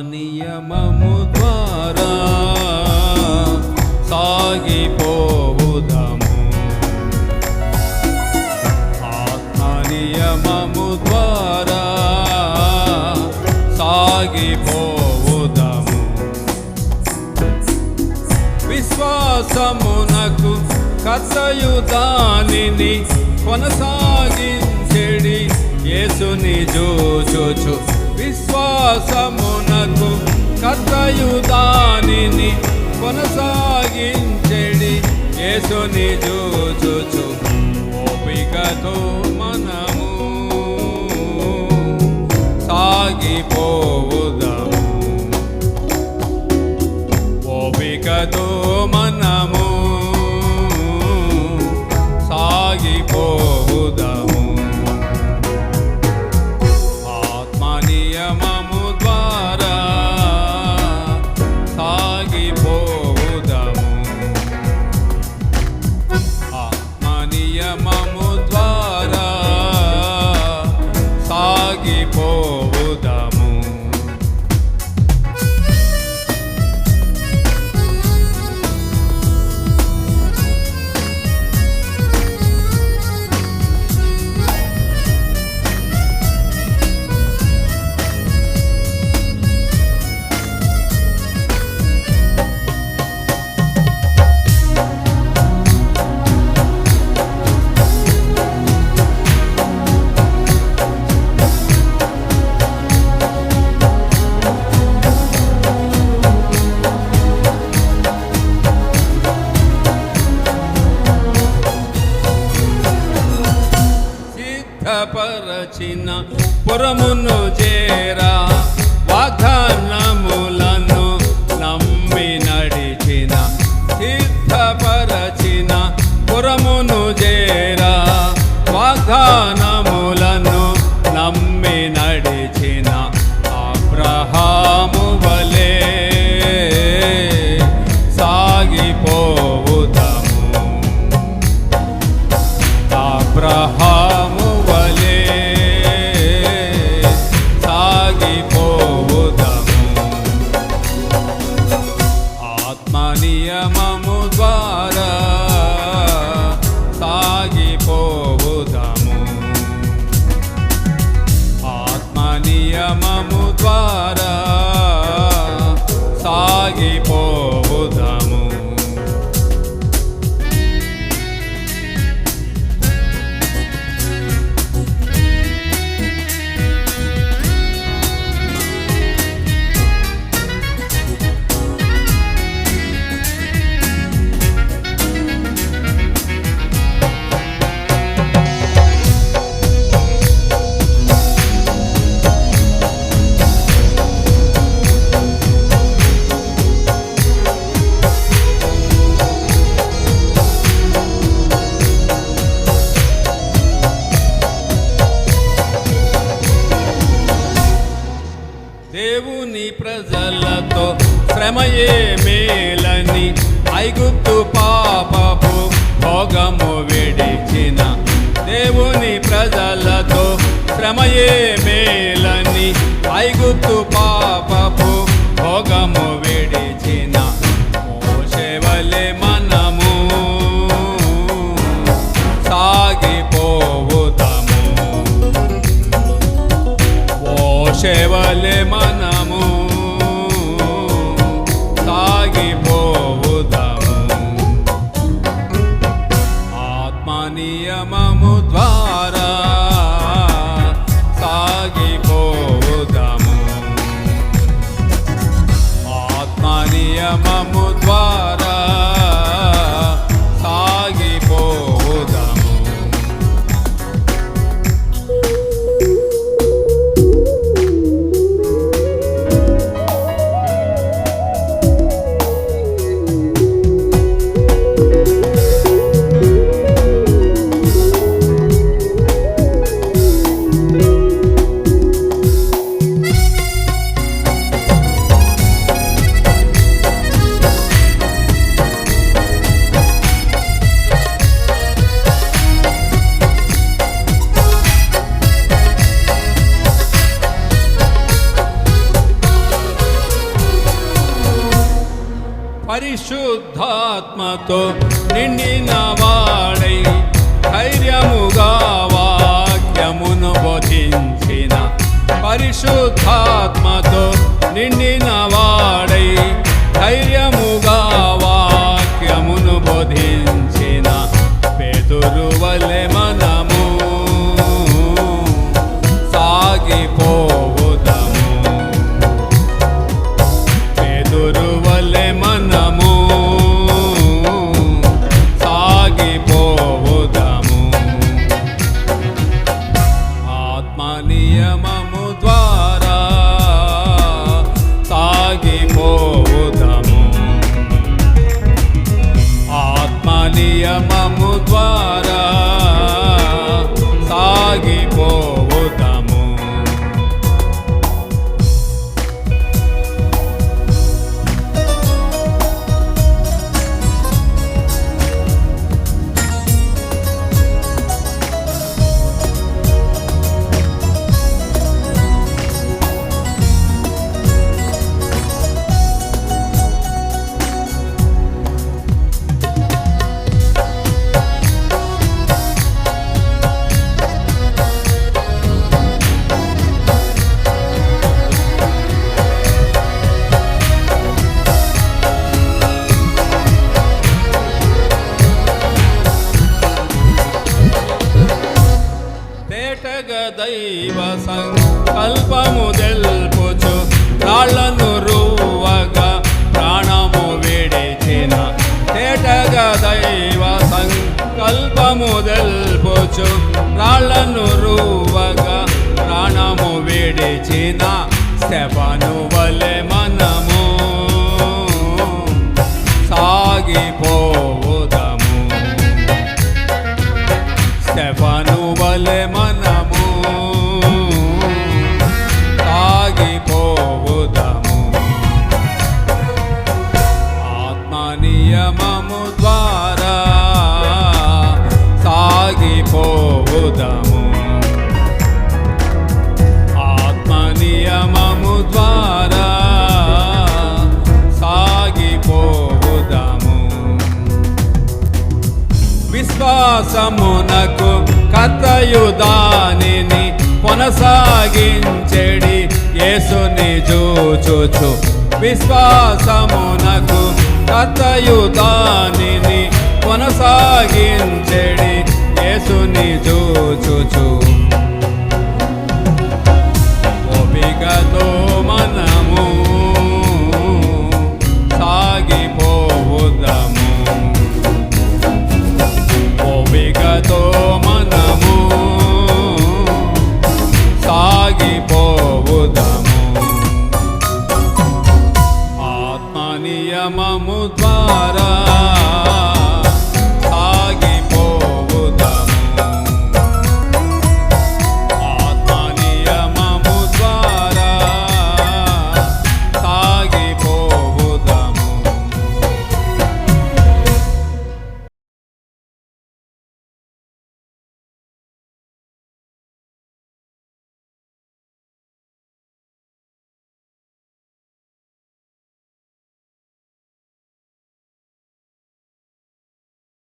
నియమము ద్వారా సాగిపోవుదము. ఆత్మ నియమము ద్వారా సాగిపోవుదము. విశ్వాసమునకు కథయు దానిని కొనసాగించెడి. యేసుని చూచుచు విశ్వాసమునకు కర్తయు కొనసాగించడి. కొనసాగించెడి యేసుని చూచుచు ఓపికతో మనము సాగిపోవుదము ఓపికతో మనము దేవుని ప్రజలతో శ్రమయే మేలని ఐగుప్తు పాపపు భోగము విడిచిన దేవుని ప్రజలతో శ్రమయే మేలని ఐగుప్తు పాపపు భోగము పరిశుద్ధాత్మతో నిండిన వాడై ధైర్యముగా వాక్యమును బోధించిన పరిశుద్ధాత్మతో నిండిన వాడై దల్పోచు రాళ్ళను రూవగా ప్రాణము వేడిచిన శవను వలె మనము కర్తయు దానిని కొనసాగించెడి. యేసుని చూచుచు. విశ్వాసమునకు కర్తయు దానిని కొనసాగించెడి. యేసుని చూచుచు.